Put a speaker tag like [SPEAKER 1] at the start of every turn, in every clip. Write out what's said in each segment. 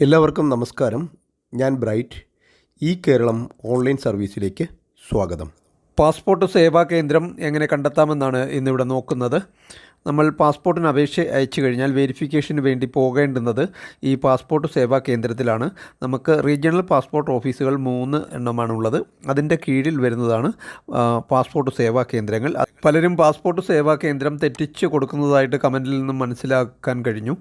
[SPEAKER 1] എല്ലാവർക്കും നമസ്കാരം. ഞാൻ ബ്രൈറ്റ്. ഈ കേരളം ഓൺലൈൻ സർവീസിലേക്ക് സ്വാഗതം. പാസ്പോർട്ട് സേവാ കേന്ദ്രം എങ്ങനെ കണ്ടെത്താമെന്നാണ് ഇന്നിവിടെ നോക്കുന്നത്. നമ്മൾ പാസ്പോർട്ടിന് അപേക്ഷ അയച്ചു കഴിഞ്ഞാൽ വെരിഫിക്കേഷന് വേണ്ടി പോകേണ്ടുന്നത് ഈ പാസ്പോർട്ട് സേവാ കേന്ദ്രത്തിലാണ്. നമുക്ക് റീജിയണൽ പാസ്പോർട്ട് ഓഫീസുകൾ മൂന്ന് എണ്ണമാണുള്ളത്. അതിന്റെ കീഴിൽ വരുന്നതാണ് പാസ്പോർട്ട് സേവാ കേന്ദ്രങ്ങൾ. പലരും പാസ്പോർട്ട് സേവാ കേന്ദ്രം തെറ്റിച്ച് കൊടുക്കുന്നതായിട്ട് കമന്റിൽ നിന്നും മനസ്സിലാക്കാൻ കഴിഞ്ഞു.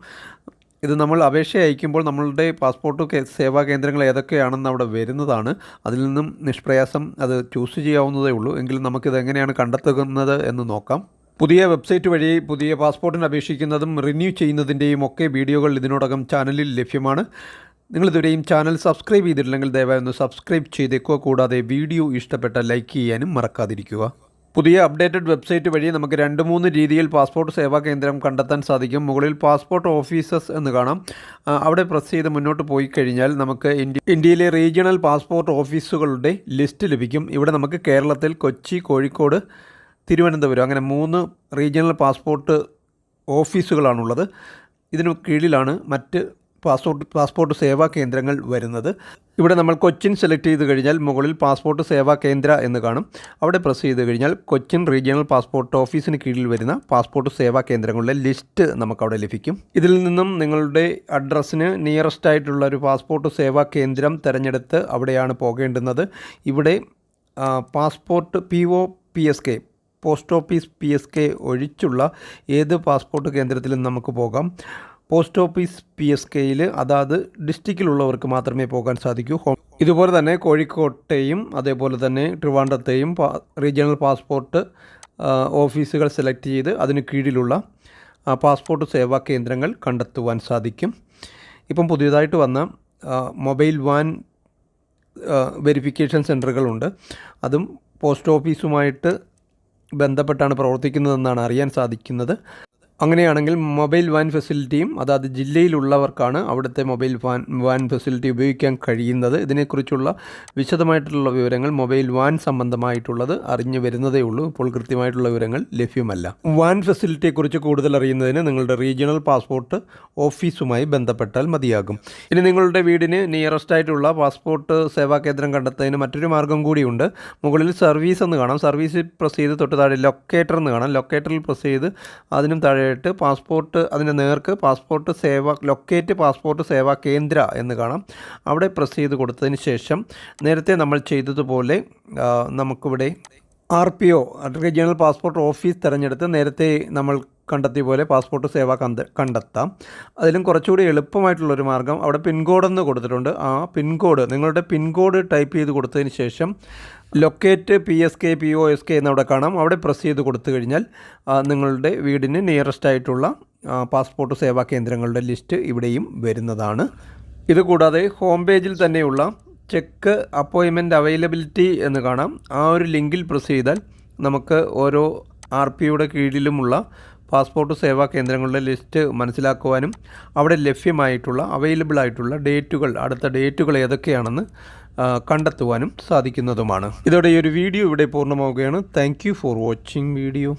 [SPEAKER 1] ഇത് നമ്മൾ അപേക്ഷ അയക്കുമ്പോൾ നമ്മളുടെ പാസ്പോർട്ട് സേവാ കേന്ദ്രങ്ങൾ ഏതൊക്കെയാണെന്ന് അവിടെ വരുന്നതാണ്. അതിൽ നിന്നും നിഷ്പ്രയാസം അത് ചൂസ് ചെയ്യാവുന്നതേ ഉള്ളൂ. എങ്കിലും നമുക്കിത് എങ്ങനെയാണ് കണ്ടെത്തുന്നത് എന്ന് നോക്കാം. പുതിയ വെബ്സൈറ്റ് വഴി പുതിയ പാസ്പോർട്ടിന് അപേക്ഷിക്കുന്നതും റിന്യൂ ചെയ്യുന്നതിന്റെയും ഒക്കെ വീഡിയോകൾ ഇതിനോടകം ചാനലിൽ ലഭ്യമാണ്. നിങ്ങളിതുവരെയും ചാനൽ സബ്സ്ക്രൈബ് ചെയ്തിട്ടില്ലെങ്കിൽ ദയവായി ഒന്ന് സബ്സ്ക്രൈബ് ചെയ്തേക്കുക. കൂടാതെ വീഡിയോ ഇഷ്ടപ്പെട്ട ലൈക്ക് ചെയ്യാനും മറക്കാതിരിക്കുക. പുതിയ അപ്ഡേറ്റഡ് വെബ്സൈറ്റ് വഴി നമുക്ക് രണ്ട് മൂന്ന് രീതിയിൽ പാസ്പോർട്ട് സേവാ കേന്ദ്രം കണ്ടെത്താൻ സാധിക്കും. മുകളിൽ പാസ്പോർട്ട് ഓഫീസസ് എന്ന് കാണാം. അവിടെ പ്രസ് ചെയ്ത് മുന്നോട്ട് പോയി കഴിഞ്ഞാൽ നമുക്ക് ഇന്ത്യയിലെ റീജിയണൽ പാസ്പോർട്ട് ഓഫീസുകളുടെ ലിസ്റ്റ് ലഭിക്കും. ഇവിടെ നമുക്ക് കേരളത്തിൽ കൊച്ചി കോഴിക്കോട് തിരുവനന്തപുരം അങ്ങനെ മൂന്ന് റീജിയണൽ പാസ്പോർട്ട് ഓഫീസുകളാണുള്ളത്. ഇതിനു കീഴിലാണ് മറ്റ് പാസ്പോർട്ട് പാസ്പോർട്ട് സേവാ കേന്ദ്രങ്ങൾ വരുന്നത്. ഇവിടെ നമ്മൾ കൊച്ചിൻ സെലക്ട് ചെയ്ത് കഴിഞ്ഞാൽ മുകളിൽ പാസ്പോർട്ട് സേവാ കേന്ദ്ര എന്ന് കാണും. അവിടെ പ്രസ് ചെയ്ത് കഴിഞ്ഞാൽ കൊച്ചിൻ റീജിയണൽ പാസ്പോർട്ട് ഓഫീസിന് കീഴിൽ വരുന്ന പാസ്പോർട്ട് സേവാ കേന്ദ്രങ്ങളുടെ ലിസ്റ്റ് നമുക്കവിടെ ലഭിക്കും. ഇതിൽ നിന്നും നിങ്ങളുടെ അഡ്രസ്സിന് നിയറസ്റ്റ് ആയിട്ടുള്ള ഒരു പാസ്പോർട്ട് സേവാ കേന്ദ്രം തിരഞ്ഞെടുത്ത് അവിടെയാണ് പോകേണ്ടുന്നത്. ഇവിടെ passport P O P S K post office P S K ഒഴിച്ചുള്ള ഏത് പാസ്പോർട്ട് കേന്ദ്രത്തിലും നമുക്ക് പോകാം. പോസ്റ്റ് ഓഫീസ് പി എസ് കെയിൽ അതാത് ഡിസ്ട്രിക്റ്റിലുള്ളവർക്ക് മാത്രമേ പോകാൻ സാധിക്കൂ. ഹോം ഇതുപോലെ തന്നെ കോഴിക്കോട്ടെയും അതേപോലെ തന്നെ ട്രിവാൻഡ്രത്തെയും റീജിയണൽ പാസ്പോർട്ട് ഓഫീസുകൾ സെലക്ട് ചെയ്ത് അതിന് കീഴിലുള്ള പാസ്പോർട്ട് സേവാ കേന്ദ്രങ്ങൾ കണ്ടെത്തുവാൻ സാധിക്കും. ഇപ്പം പുതിയതായിട്ട് വന്ന മൊബൈൽ വാൻ വെരിഫിക്കേഷൻ സെന്ററുകളുണ്ട് അതും പോസ്റ്റ് ഓഫീസുമായിട്ട് ബന്ധപ്പെട്ടാണ് പ്രവർത്തിക്കുന്നതെന്നാണ് അറിയാൻ സാധിക്കുന്നത്. അങ്ങനെയാണെങ്കിൽ മൊബൈൽ വാൻ ഫെസിലിറ്റിയും അതായത് ജില്ലയിലുള്ളവർക്കാണ് അവിടുത്തെ മൊബൈൽ വാൻ വാൻ ഫെസിലിറ്റി ഉപയോഗിക്കാൻ കഴിയുന്നത്. ഇതിനെക്കുറിച്ചുള്ള വിശദമായിട്ടുള്ള വിവരങ്ങൾ മൊബൈൽ വാൻ സംബന്ധമായിട്ടുള്ളത് അറിഞ്ഞു വരുന്നതേ ഉള്ളൂ. ഇപ്പോൾ കൃത്യമായിട്ടുള്ള വിവരങ്ങൾ ലഭ്യമല്ല. വാൻ ഫെസിലിറ്റിയെക്കുറിച്ച് കൂടുതൽ അറിയുന്നതിന് നിങ്ങളുടെ റീജിയണൽ പാസ്പോർട്ട് ഓഫീസുമായി ബന്ധപ്പെട്ടാൽ മതിയാകും. ഇനി നിങ്ങളുടെ വീടിന് നിയറസ്റ്റ് ആയിട്ടുള്ള പാസ്പോർട്ട് സേവാ കേന്ദ്രം കണ്ടെത്തുന്നതിന് മറ്റൊരു മാർഗം കൂടിയുണ്ട്. മുകളിൽ സർവീസ് എന്ന് കാണാം. സർവീസ് പ്രസ് ചെയ്ത് തൊട്ട് താഴെ ലൊക്കേറ്റർ എന്ന് കാണാം. ലൊക്കേറ്ററിൽ പ്രസ് ചെയ്ത് അതിനും താഴെയായിട്ട് പാസ്പോർട്ട് അതിന്റെ നേർക്ക് passport Seva locate passport Seva Kendra എന്ന് കാണാം. അവിടെ പ്രസ് ചെയ്ത് കൊടുത്തതിന് ശേഷം നേരത്തെ നമ്മൾ ചെയ്തതുപോലെ നമുക്കിവിടെ R P O regional passport office തിരഞ്ഞെടുത്ത് നേരത്തെ നമ്മൾ കണ്ടെത്തിയ പോലെ പാസ്പോർട്ട് സേവ കണ്ട കണ്ടെത്താം. അതിലും കുറച്ചുകൂടി എളുപ്പമായിട്ടുള്ളൊരു മാർഗം അവിടെ പിൻകോഡ് എന്ന് കൊടുത്തിട്ടുണ്ട്. ആ പിൻകോഡ് നിങ്ങളുടെ പിൻകോഡ് ടൈപ്പ് ചെയ്ത് കൊടുത്തതിന് ശേഷം locate P S K P O S K എന്നവിടെ കാണാം. അവിടെ പ്രസ് ചെയ്ത് കൊടുത്തു കഴിഞ്ഞാൽ നിങ്ങളുടെ വീടിന് നിയറസ്റ്റ് ആയിട്ടുള്ള പാസ്പോർട്ട് സേവാ കേന്ദ്രങ്ങളുടെ ലിസ്റ്റ് ഇവിടെയും വരുന്നതാണ്. ഇതുകൂടാതെ ഹോം പേജിൽ തന്നെയുള്ള ചെക്ക് അപ്പോയിൻമെന്റ് അവൈലബിലിറ്റി എന്ന് കാണാം. ആ ഒരു ലിങ്കിൽ പ്രസ് ചെയ്താൽ നമുക്ക് ഓരോ ആർ പിയുടെ കീഴിലുമുള്ള പാസ്പോർട്ട് സേവാ കേന്ദ്രങ്ങളുടെ ലിസ്റ്റ് മനസ്സിലാക്കുവാനും അവിടെ ലഭ്യമായിട്ടുള്ള അവൈലബിൾ ആയിട്ടുള്ള ഡേറ്റുകൾ അടുത്ത ഡേറ്റുകൾ ഏതൊക്കെയാണെന്ന് കണ്ടെത്തുവാനും സാധിക്കുന്നതുമാണ്. ഇതോടെ ഈ ഒരു വീഡിയോ ഇവിടെ പൂർണമാവുകയാണ്. Thank for watching video